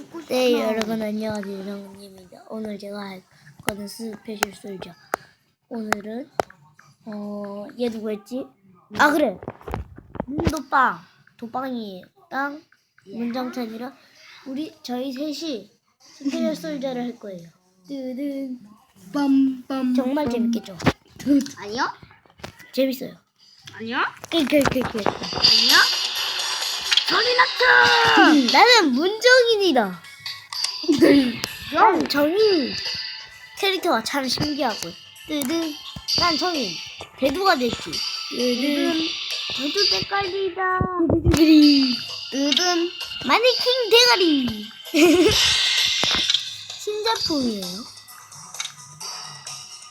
죽고 싶어. 네 여러분 안녕하세요 정은입니다 오늘 제가 할 거는 스페셜 솔저 오늘은 어 얘 누구였지? 아 그래 문도빵 도빵이에요 땅 문정찬이랑 우리 저희 셋이 스페셜 솔저를 할 거예요 뜨든 빰빰. 정말 재밌겠죠? 아니요? 재밌어요 아니요? 낄낄낄낄 아니요? 났죠? 나는 문정인이다. 난 정인. 캐릭터가 참 신기하고. 뜨든. 난 정인. 대두가 됐지. 뜨든. 때깔리다. 그리. 뜨든. 마네킹 대가리. 신제품이에요.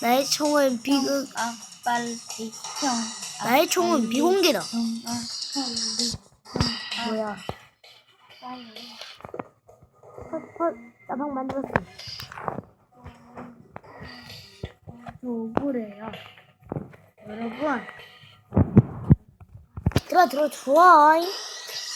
나의 총은 비극. 아 빨리 형. 나의 총은 비공개다. 아. 뭐야. 헛헛 나방 만들었어. 저 억울해요. 여러분. 들어 들어 들어와이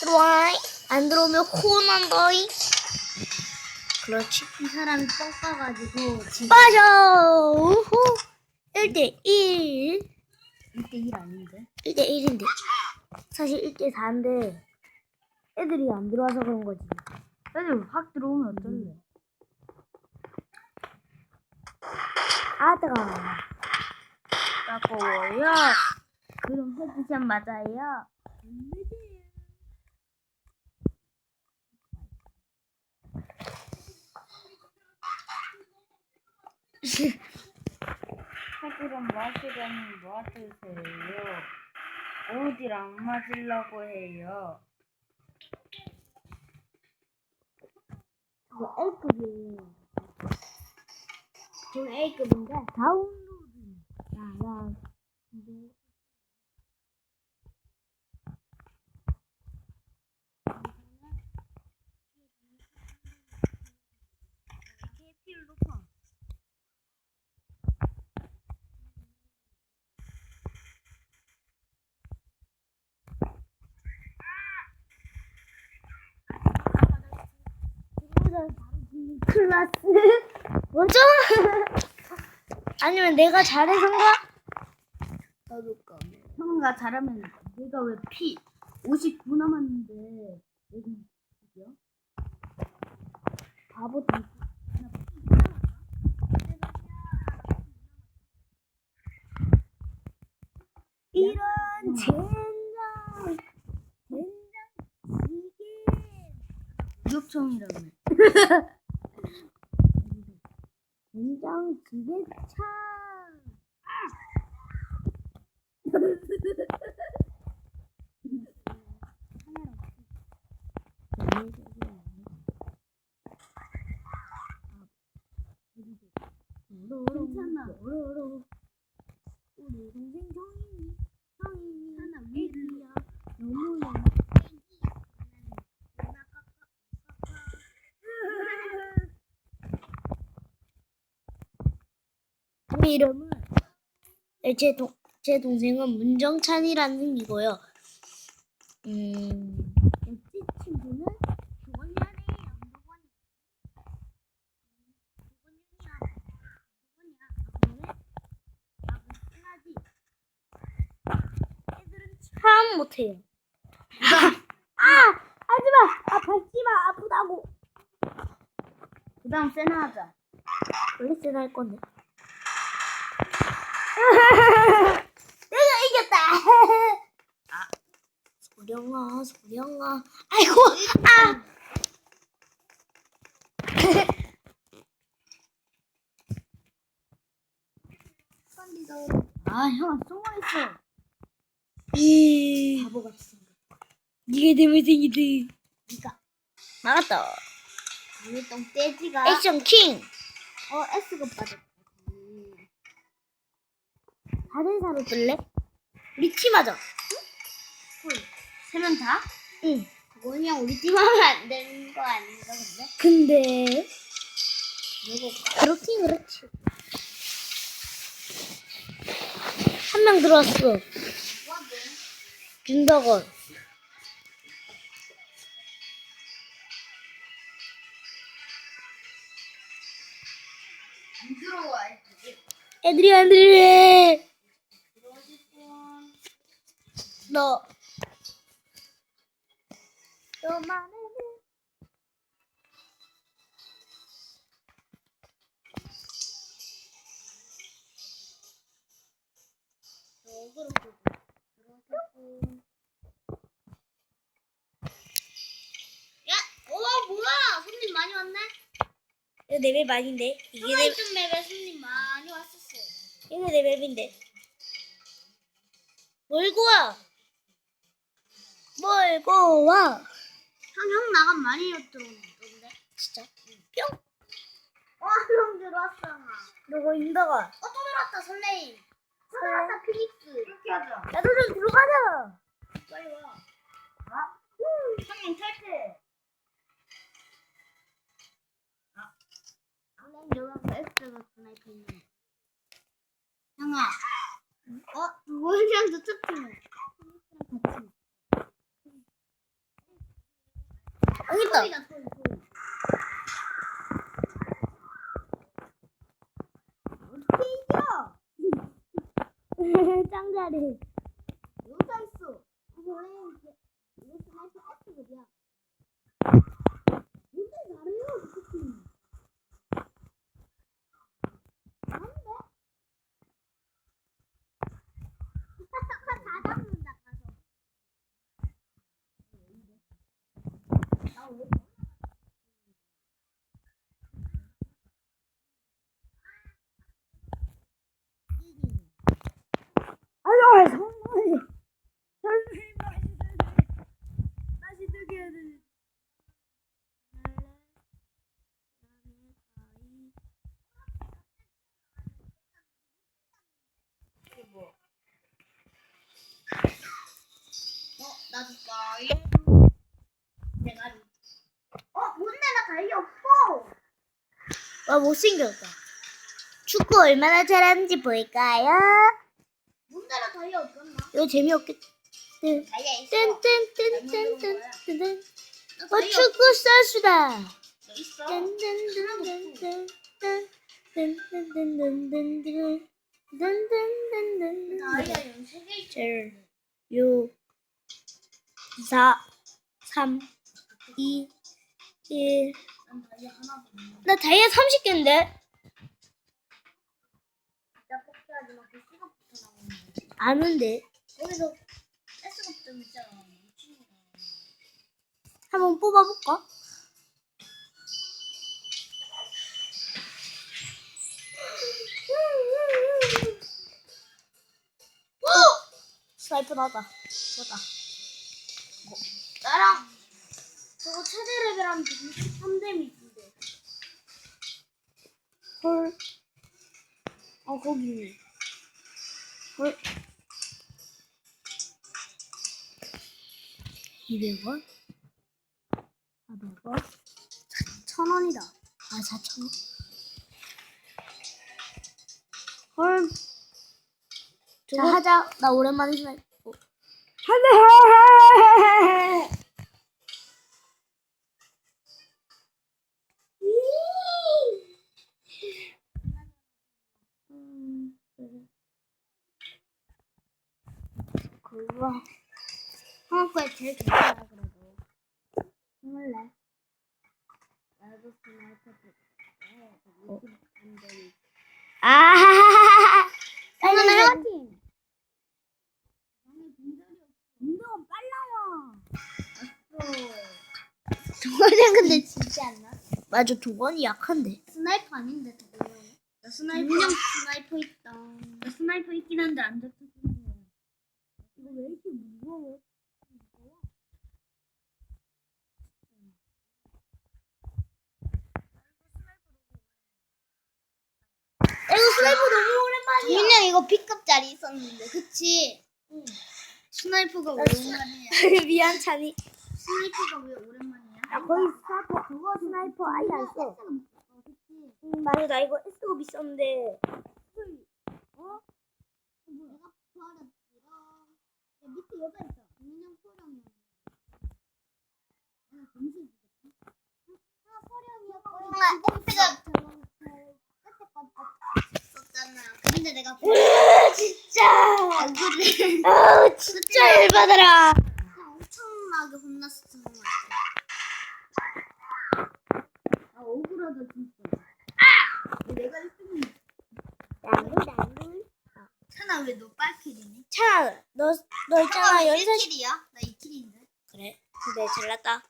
들어와이 안 들어오면 혼난다이 그렇지. 이 사람이 뻥 까가지고 지금 빠져! 우후. 1대1 1대1 아닌데? 1대1인데. 사실 1대4인데 애들이 안 들어와서 그런 거지 애들 확 들어오면 어쩔래? 아들아 따가워요. 그럼 헤드샷 맞아요. 헤드를 마시려니 맞으세요. 어딜 안 맞으려고 해요. 그거 A급이에요 지금 A급인데 다운로드 야야 근데 KP를 높아. 클라스 뭐죠? 아니면 내가 잘해서인가? 나도 까매. 형가 잘하면 내가 왜 피 59 남았는데 여기 있죠? 바보 이런 젠장 젠장 이게 육청이라며. 젠장 지게차 괜찮아. 오로로 우리 동생 정인이 정인이 하나 위를 애기야 너무너무 그 이름은 네, 제, 동, 제 동생은 문정찬이라는 이고요. 음, 옆집 친구는 참 못해요. 아! 하지마! 아, 밟지마! 아프다고! 그 다음 세나 하자. 원래 세다 할 건데. 내가 이겼다. 아, 소령아, 소령아. 아이고, 아. 아, 형, 숨어있어. 이 바보 생겼 네가 되면 생기지. 니가. 나갔다. 물똥 떼지가. 액션 킹. 어, S가 빠졌다. 다른 사로 볼래? 우리 팀 하자. 응? 세명 다? 응. 그냥 우리 팀 하면 안 되는 거 아닌가 근데? 근데 그렇긴 그렇지. 한 명 들어왔어. 윤덕원. 안 들어와. 애들이 안 들어와. 너. 야, 어 뭐야? 손님 많이 왔네. 이거 내맵 아닌데? 이게 내, 플라이트 맵에 손님 많이 왔었어. 이거 내 맵인데. 몰고 와. 몰고 와. 형, 형 나간 많이 들어오는데. 진짜. 뿅. 어, 형 들어왔어. 그리고 인더가. 어, 또 들어왔다, 설레임. 또 들어왔다, 피닉스. 이렇게 하자. 나도 좀 들어가자. 빨리 와. 아? 음, 형님 탈퇴. 아. 형님 스나이퍼 있네. 형아. 어? 누구랑도 채팅해. 같이. 여기 있다. 소리, 소리. 어떻게 이겨? 짱 잘해. 여기가 있어. 원래 이게 이거 스나이퍼 S급이야. 근데 잘해요, 이 새끼. 안돼. 다 잡는다 가서. 나 왜? 아유, 선물. 선물 맛이 되게 해야 돼. 어, 나도 가이. 내가 어, 뭔데 나 다리 없어. 와, 못생겼다. 축구 얼마나 잘하는지 볼까요? 뭔데 나 다리 없었나? 이거 재미없겠지. 뜬, 다리야 있어. 뜬, 뜬, 뜬, 뜬, 뜬, 뜬, 뜬. 나 어, 축구 선수다. 없어. 있어. 뜬, 뜬, 뜬, 뜬, 뜬, 뜬. 뜬, 뜬, 뜬, 뜬, 뜬, 뜬. 뜬, 뜬, 뜬, 뜬, 뜬. 다리야 연세계 있어. 7, 6, 4, 3, 2, 1. 나 다이아 30개인데? 나 폭주하지 마. 그 시간부터 나오는데. 아는데. 좀 있잖아. 미친놈아. 한번 뽑아볼까? 스나이퍼 나다. 좋다. 나랑 저거 최대 레벨 하면 163 데미지인데. 헐. 어, 거기 있네. 헐. 200원? 400원? 1000원이다. 아, 4000원? 헐. 자, 하자. 나 오랜만에 스나이퍼. 어. 하자! 음, 그래. 그거 한국 거에 제일 좋아요, 그래도. 몰래. 나도. 안돼. 아, 빨리 헤어팀. 운동은 빨라요. 저거는 근데 진짜 안 나? 맞아, 두 번이 약한데. 스나이퍼 아닌데 저거는. 나 스나이퍼. 분명 스나이퍼 있다. 나 스나이퍼 있긴 한데 안. 이거 왜 이렇게 무거워? 이거 스나이퍼 너무 오랜만이야. 민영 이거 B급짜리 있었는데, 그치? 응. 스나이퍼가 왜 오랜만이야? 미안, 찬이. 스나이퍼가 왜 오랜만이야? 나 거의 스나이퍼, 그거 스나이퍼 아예 안 써. 어, 그치? 응, 맞아, 나 이거 S가 비싼데. 어? 내가. 야, 밑에 여자 있어. 민영 소령이야. 아. 아, 소령이야. 소령. 아, S가 끝에까지 근데 내가 으, 진짜. 얼굴을 아, 진짜 열받아라. 엄청나게 혼났었던 것 같아. 아 억울하다 진짜. 아! 내가 1등이 나무, 나무. 차나 왜너 빨킬이니? 차, 너, 너 있잖아, 연습. 1킬이야? 나 2킬인데. 그래. 근데 잘났다. 나.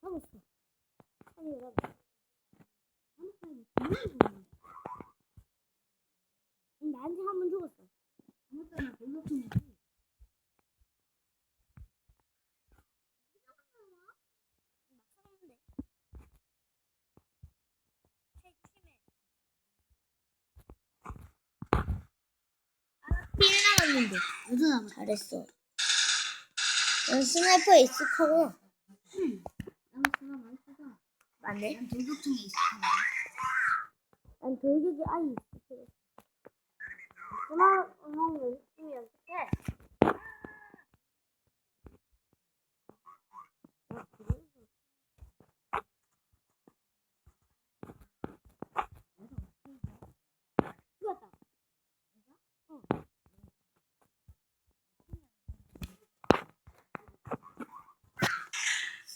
잡았어. 나 나한테 한 번 죽었어. 아무튼 별로팀이 필 남았는데. 어디 남았? 잘했어. 넌 스나이퍼에. 남았어 남았어. 맞네. 난 돌격통에 있었는데. 난 돌격이 아예 익숙해. 그만, 형 열심히 연습해.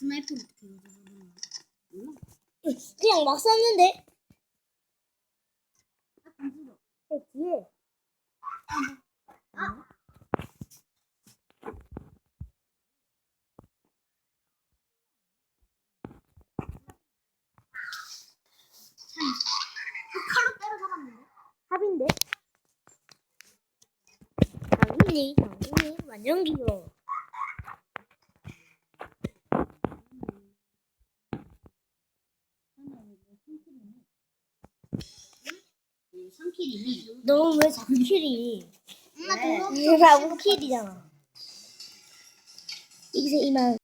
여기서 몰라? 그냥 막 쐈는데? 아 간지러. 내 뒤에. 아. 그 칼로 때려 잡았는데. 합인데? 당연히, 당연히, 완전 귀여워. 네, 3킬이니. 너왜 자꾸 킬이? 엄마 네. 돌격통. 이게 다 우킬이잖아. 이기세 이만.